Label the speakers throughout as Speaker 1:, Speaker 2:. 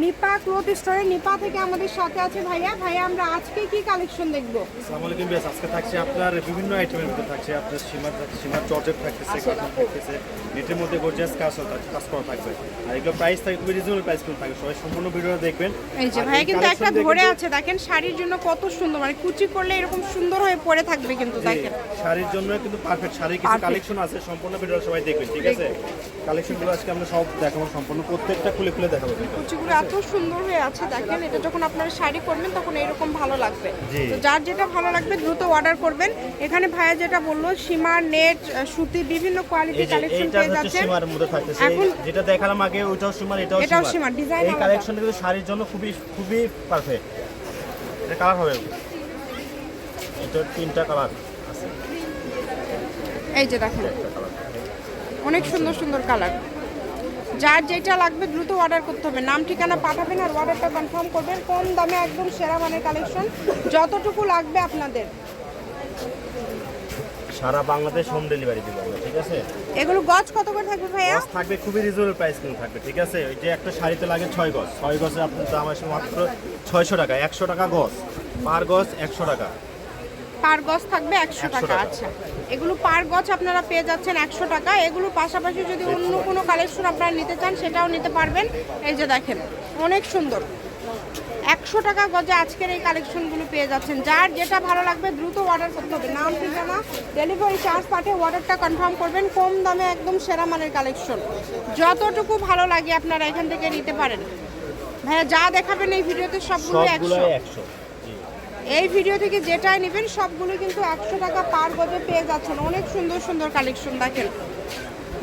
Speaker 1: Nipa cloth স্টোরে নিপা থেকে আমাদের সাথে আছে ভাইয়া। ভাইয়া আমরা আজকে কি কালেকশন দেখব?
Speaker 2: আসসালামু আলাইকুম বেশ আজকে থাকছে আপনার বিভিন্ন আইটেমের মধ্যে থাকছে। আপনার সীমার সীমার জর্জেট থাকতেছে কটন থাকতেছে নেটের মধ্যে গর্জিয়াস কাজ কাজ করা থাকবে। আর এগুলো প্রাইস খুবই রিজনেবল প্রাইস কিন্তু থাকবে সবাই সম্পূর্ণ ভিডিওটা দেখবেন।
Speaker 1: এই যে ভাইয়া কিন্তু একটা ধরে আছে। দেখেন শাড়ির জন্য কত সুন্দর। মানে কুচি করলে এরকম সুন্দর হয়ে পড়ে থাকবে কিন্তু দেখেন।
Speaker 2: শাড়ির জন্য কিন্তু পারফেক্ট শাড়ির কিছু কালেকশন আছে সম্পূর্ণ ভিডিওটা সবাই দেখবেন ঠিক আছে? কালেকশনগুলো আজকে আমরা সব দেখাবো সম্পূর্ণ প্রত্যেকটা খুলে খুলে দেখাবো।
Speaker 1: কুচিগুলো এত সুন্দর হয়ে আছে দেখেন এটা যখন আপনারা শাড়ি করবেন তখন এরকম ভালো লাগবে। তো যার যেটা ভালো লাগবে দ্রুত অর্ডার করবেন। এখানে ভাইয়া যেটা বলল সীমা নেট সুতি বিভিন্ন কোয়ালিটি কালেকশন পেয়ে যাচ্ছেন।
Speaker 2: সীমার মধ্যে থাকতেছে।
Speaker 1: এখন-
Speaker 2: যেটা দেখালাম আগে ওইটাও সীমার এটাও
Speaker 1: এটাও
Speaker 2: সীমার।
Speaker 1: design
Speaker 2: এই
Speaker 1: আলাদা।
Speaker 2: কালেকশনটা কিন্তু শাড়ির জন্য খুবই খুবই পারফেক্ট এটা কালার হবে। এটা তিনটা কালার আছে।
Speaker 1: এই যে দেখেন অনেক সুন্দর সুন্দর কালার যার যেটা লাগবে দ্রুত অর্ডার করতে হবে। নাম ঠিকানা পাঠাবেন আর অর্ডারটা কনফার্ম করবেন। কম দামে একদম সেরা মানের কালেকশন যতটুকু লাগবে আপনাদের।
Speaker 2: সারা বাংলাদেশ হোম ডেলিভারি দিব আমরা ঠিক আছে?
Speaker 1: এগুলো গজ কত করে থাকবে ভাইয়া?
Speaker 2: গজ থাকবে খুবই রিজনেবল প্রাইস কিন্তু থাকবে ঠিক আছে? ওই যে একটা শাড়িতে লাগে ছয় গজ। ছয় গজে আপনার দাম আসে মাত্র ছয়শো টাকা একশো টাকা গজ। পার গজ একশো টাকা।
Speaker 1: পার গজ থাকবে একশো
Speaker 2: 100
Speaker 1: টাকা
Speaker 2: টাকা।
Speaker 1: আচ্ছা। এগুলো পার গছ আপনারা পেয়ে যাচ্ছেন একশো টাকা। এগুলো পাশাপাশি যদি অন্য কোনো কালেকশন আপনারা নিতে চান সেটাও নিতে পারবেন। এই যে দেখেন অনেক সুন্দর। একশো টাকা গজে আজকের এই কালেকশনগুলো পেয়ে যাচ্ছেন। যার যেটা ভালো লাগবে দ্রুত অর্ডার করতে হবে। নাম ঠিকানা ডেলিভারি চার্জ পাঠিয়ে অর্ডারটা কনফার্ম করবেন। কম দামে একদম সেরা মানের কালেকশন যতটুকু ভালো লাগে আপনারা এখান থেকে নিতে পারেন। ভাইয়া যা দেখাবেন এই ভিডিওতে সবগুলো একশো। এই ভিডিও থেকে যেটাই নেবেন সবগুলো কিন্তু একশো টাকা পার গজে পেয়ে যাচ্ছেন। অনেক সুন্দর সুন্দর কালেকশন দেখেন।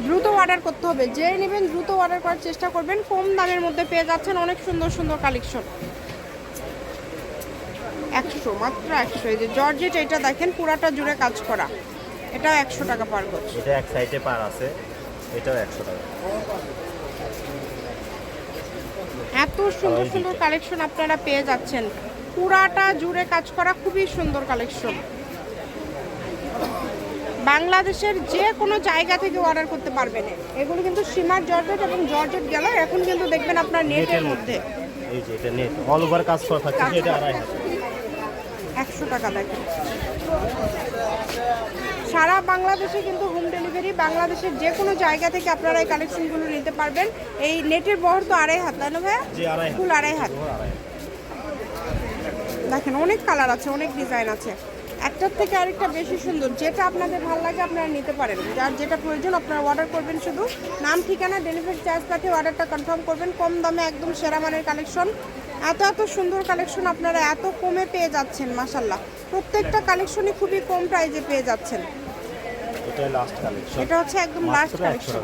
Speaker 1: দ্রুত অর্ডার করতে হবে। যে নেবেন দ্রুত অর্ডার করার চেষ্টা করবেন। কম দামের মধ্যে পেয়ে যাচ্ছেন অনেক সুন্দর সুন্দর কালেকশন একশো মাত্র একশো। এই যে জর্জেট এটা দেখেন পুরাটা জুড়ে কাজ করা। এটাও একশো টাকা পার গজ।
Speaker 2: এটা এক সাইডে পার আছে। এটাও একশো টাকা।
Speaker 1: এত সুন্দর সুন্দর কালেকশন আপনারা পেয়ে যাচ্ছেন। পুরাটা জুড়ে কাজ করা খুবই সুন্দর কালেকশন বাংলাদেশের যে কোনো জায়গা থেকে অর্ডার করতে পারবেন। এগুলো কিন্তু সীমার জর্জেট এবং জর্জেট গেল এখন কিন্তু দেখবেন আপনার নেটের মধ্যে।
Speaker 2: এই যে এটা নেট অল ওভার কাজ করা থাকছে এটা
Speaker 1: করা।
Speaker 2: আড়াই হাজার।
Speaker 1: একশো টাকা দেখেন। সারা বাংলাদেশে কিন্তু হোম ডেলিভারি বাংলাদেশের যে কোনো জায়গা থেকে আপনারা এই কালেকশনগুলো নিতে পারবেন। এই নেটের বহর তো আড়াই হাত তাই না
Speaker 2: আড়াই
Speaker 1: ফুল আড়াই হাত। দেখেন অনেক কালার আছে অনেক ডিজাইন আছে। একটার থেকে আরেকটা বেশি সুন্দর। যেটা আপনাদের ভালো লাগে আপনারা নিতে পারেন। যার যেটা প্রয়োজন আপনারা অর্ডার করবেন শুধু। নাম ঠিকানা ডেলিভারি চার্জ পাঠিয়ে অর্ডারটা কনফার্ম করবেন। কম দামে একদম সেরা মানের কালেকশন এত এত সুন্দর কালেকশন আপনারা এত কমে পেয়ে যাচ্ছেন মাসাল্লাহ প্রত্যেকটা কালেকশনই খুবই কম প্রাইজে পেয়ে যাচ্ছেন। এটা হচ্ছে একদম লাস্ট কালেকশন।